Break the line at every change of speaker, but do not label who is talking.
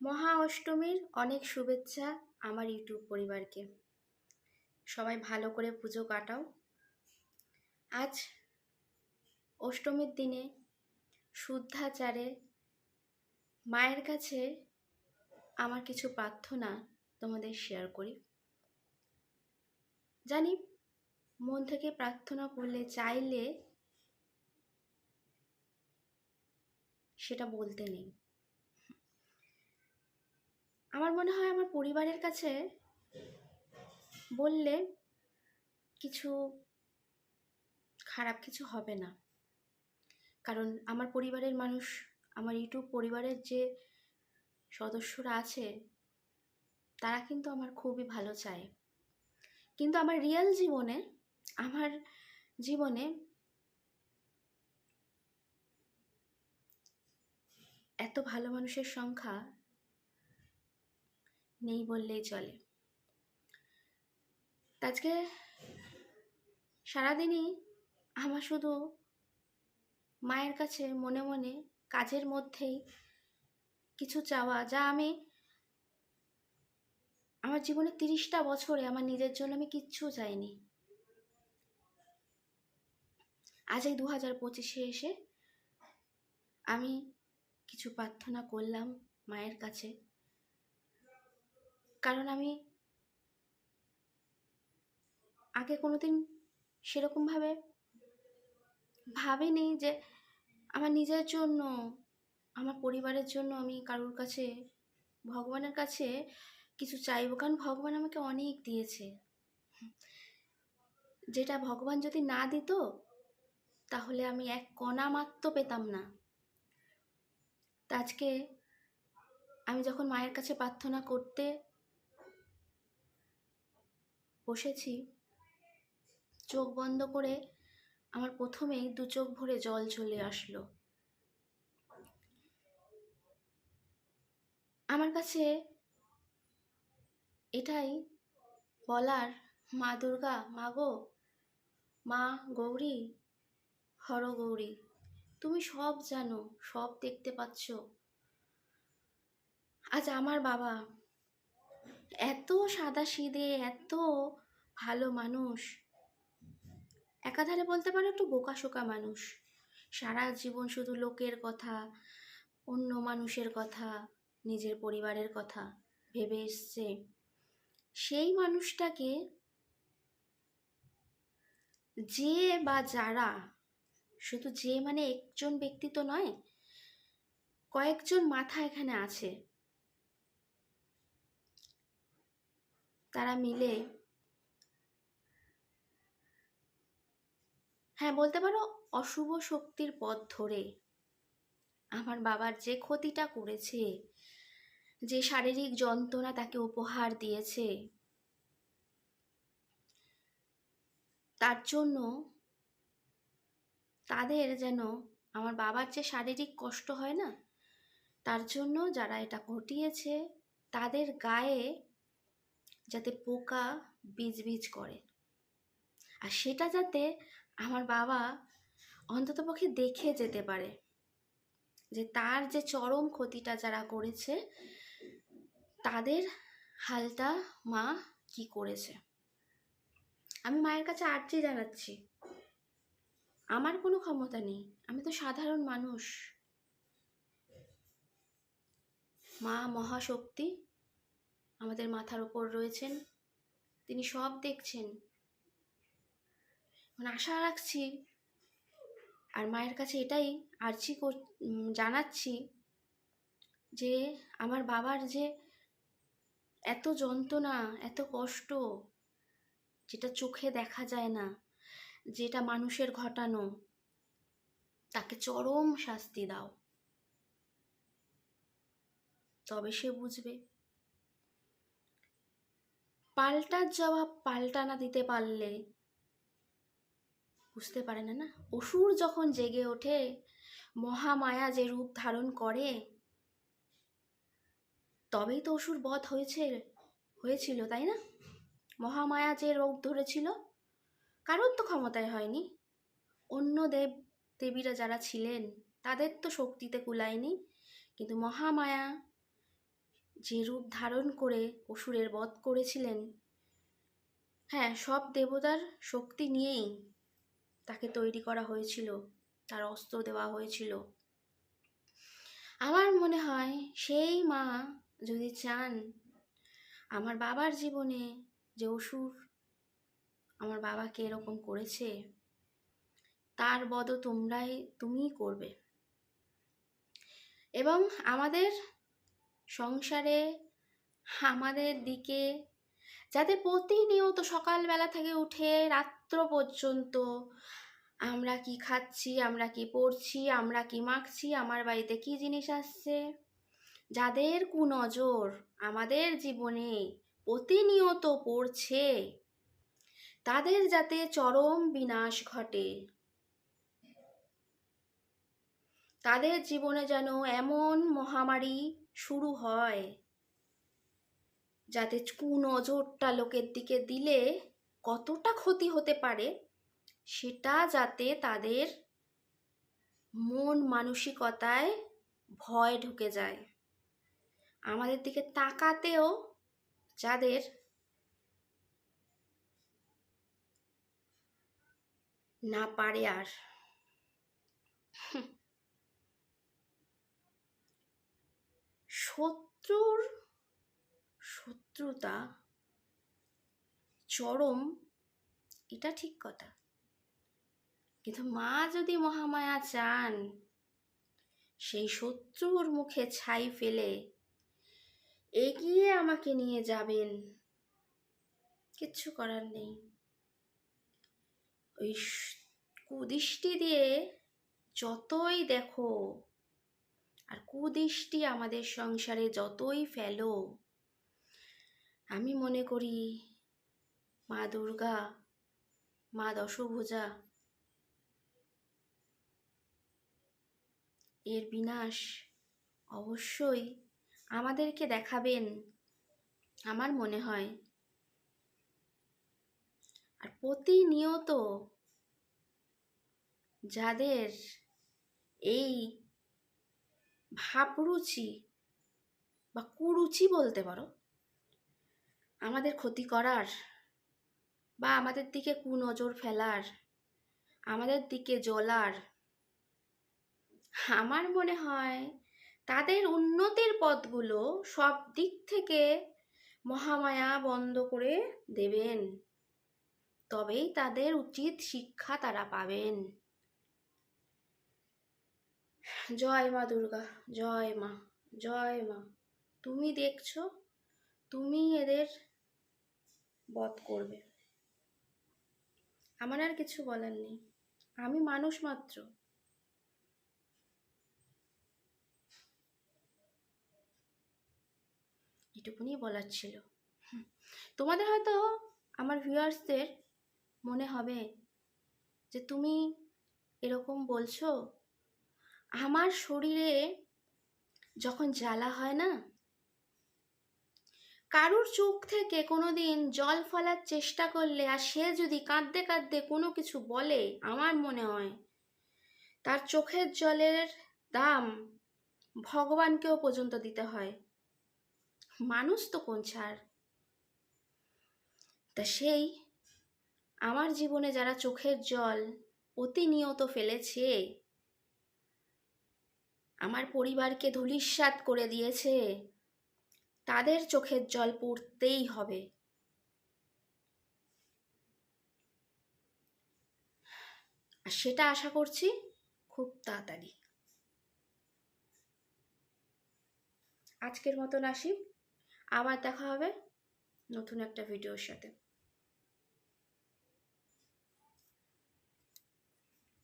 মহা অষ্টমীর অনেক শুভেচ্ছা আমার ইউটিউব পরিবারকে। সবাই ভালো করে পুজো কাটাও। আজ অষ্টমীর দিনে শুদ্ধাচারে মায়ের কাছে আমার কিছু প্রার্থনা তোমাদের শেয়ার করি। জানি মন থেকে প্রার্থনা করলে, চাইলে সেটা বলতে নেই। আমার মনে হয় আমার পরিবারের কাছে বললে কিছু খারাপ কিছু হবে না। কারণ আমার পরিবারের মানুষ, আমার ইউটিউব পরিবারের যে সদস্যরা আছে, তারা কিন্তু আমার খুবই ভালো চায়। কিন্তু আমার রিয়েল জীবনে, আমার জীবনে এত ভালো মানুষের সংখ্যা নেই বললেই চলে। আজকে সারাদিনই আমার শুধু মায়ের কাছে মনে মনে কাজের মধ্যেই কিছু চাওয়া, যা আমি আমার জীবনে তিরিশটা বছরে আমার নিজের জন্য আমি কিচ্ছু চাইনি। আজ এই দু হাজার পঁচিশে এসে আমি কিছু প্রার্থনা করলাম মায়ের কাছে। কারণ আমি আগে কোনোদিন সেরকমভাবে ভাবিনি যে আমার নিজের জন্য, আমার পরিবারের জন্য আমি কারোর কাছে, ভগবানের কাছে কিছু চাইব। কারণ ভগবান আমাকে অনেক দিয়েছে। যেটা ভগবান যদি না দিত, তাহলে আমি এক কণা মাত্র পেতাম না। তা আজকে আমি যখন মায়ের কাছে প্রার্থনা করতে বসেছি। চোখ বন্ধ করে আমার প্রথমেই দু চোখ ভরে জল চলে আসলো। আমার কাছে এটাই বলার, মা দুর্গা, মা গো, মা গৌরী, হর গৌরী, তুমি সব জানো, সব দেখতে পাচ্ছ। আজ আমার বাবা এত সাদা সিদে, এত ভালো মানুষ। একাধারে বলতে পারো একটু বোকাশোকা মানুষ। সারা জীবন শুধু লোকের কথা, অন্য মানুষের কথা, নিজের পরিবারের কথা ভেবে এসছে। সেই মানুষটাকে যে বা যারা, শুধু যে মানে একজন ব্যক্তি তো নয়, কয়েকজন মাথা এখানে আছে। তারা মিলে হ্যাঁ বলতে পারো অশুভ শক্তির পথ ধরে আমার বাবার যে ক্ষতিটা করেছে, যে শারীরিক যন্ত্রণা তাকে উপহার দিয়েছে, তার জন্য তাদের যেন আমার বাবার যে শারীরিক কষ্ট হয় না, তার জন্য যারা এটা ঘটিয়েছে, তাদের গায়ে যাতে পোকা বীজ বীজ করে। আর সেটা যাতে আমার বাবা অন্ততপক্ষে দেখে যেতে পারে যে তার যে চরম ক্ষতিটা যারা করেছে, তাদের হালটা মা কি করেছে। আমি মায়ের কাছে আর্জি জানাচ্ছি, আমার কোনো ক্ষমতা নেই, আমি তো সাধারণ মানুষ। মা মহাশক্তি আমাদের মাথার ওপর রয়েছেন। তিনি সব দেখছেন। মানে আশা রাখছি আর মায়ের কাছে এটাই আর্জি জানাচ্ছি যে আমার বাবার যে এত যন্ত্রণা, এত কষ্ট যেটা চোখে দেখা যায় না, যেটা মানুষের ঘটানো, তাকে চরম শাস্তি দাও। তবে সে বুঝবে। পাল্টার জবাব পাল্টা না দিতে পারলে, বুঝতে পারে না না? অসুর যখন জেগে ওঠে, মহামায়া যে রূপ ধারণ করে, তবেই তো অসুর বধ হয়েছে, হয়েছিল, তাই না? মহামায়া যে রোগ ধরেছিল, কারোর তো ক্ষমতায় হয়নি। অন্য দেব দেবীরা যারা ছিলেন, তাদের তো শক্তিতে কুলায়নি। কিন্তু মহামায়া যে রূপ ধারণ করে অসুরের বধ করেছিলেন। হ্যাঁ সব দেবতার শক্তি নিয়েই তাকে তৈরি করা হয়েছিল, তার অস্ত্র দেওয়া হয়েছিল। আমার মনে হয় সেই মা যদি চান আমার বাবার জীবনে যে অসুর আমার বাবাকে এরকম করেছে, তার বদ তোমরাই, তুমিই করবে। এবং আমাদের সংসারে, আমাদের দিকে, যাতে প্রতিনিয়ত সকালবেলা থেকে উঠে রাত্র পর্যন্ত আমরা কি খাচ্ছি, আমরা কি পড়ছি, আমরা কি মাখছি, আমার বাড়িতে কি জিনিস আসছে? যাদের কুনজর আমাদের জীবনে প্রতিনিয়ত পড়ছে, তাদের যাতে চরম বিনাশ ঘটে। তাদের জীবনে যেন এমন মহামারী শুরু হয়। যাতে কুনজরটা লোকের দিকে দিলে কতটা ক্ষতি হতে পারে, সেটা যাতে তাদের মন মানসিকতায় ভয় ঢুকে যায়। আমাদের দিকে তাকাতেও যাদের না পারে আর। শত্রুর শত্রুতা, চরম, এটা ঠিক কথা। কিন্তু মা যদি মহামায়া চান, সেই শত্রুর মুখে ছাই ফেলে এগিয়ে আমাকে নিয়ে যাবেন, কিচ্ছু করার নেই। ওই কুদৃষ্টি দিয়ে যতই দেখো আর কুদৃষ্টি আমাদের সংসারে যতই ফেলো, আমি মনে করি মা দুর্গা, মা দশভুজা, এর বিনাশ অবশ্যই আমাদেরকে দেখাবেন, আমার মনে হয়। আর প্রতিনিয়ত যাদের এই ভাবরুচি বা কুরুচি বলতে পারো। আমাদের ক্ষতি করার বা আমাদের দিকে কুনজর ফেলার, আমাদের দিকে জ্বলার, আমার মনে হয় তাদের উন্নতির পথগুলো সব দিক থেকে মহামায়া বন্ধ করে দেবেন। তবেই তাদের উচিত শিক্ষা তারা পাবেন। জয় মা দুর্গা, জয় মা জয় মা। তুমি দেখছ, তুমি এদের বধ করবে। আমার আর কিছু বলার নেই। আমি মানুষ মাত্র। এটুকুনি বলার ছিল। তোমাদের হয়তো আমার ভিউয়ার্সদের মনে হবে যে তুমি এরকম বলছো আমার শরীরে যখন জ্বালা হয় না, কারুর চোখ থেকে কোনো দিন জল ফলার চেষ্টা করলে আর সে যদি কাঁদতে কাঁদতে কোনো কিছু বলে আমার মনে হয়, তার চোখের জলের দাম ভগবানকেও পর্যন্ত দিতে হয়। মানুষ তো কোন ছাড়? তা সেই আমার জীবনে যারা চোখের জল প্রতিনিয়ত ফেলেছে আমার পরিবারকে ধূলিস্বাদ করে দিয়েছে। তাদের চোখের জল পড়তেই হবে। আর সেটা আশা করছি খুব তাড়াতাড়ি। আজকের মতন আসি। আবার দেখা হবে নতুন একটা ভিডিওর সাথে।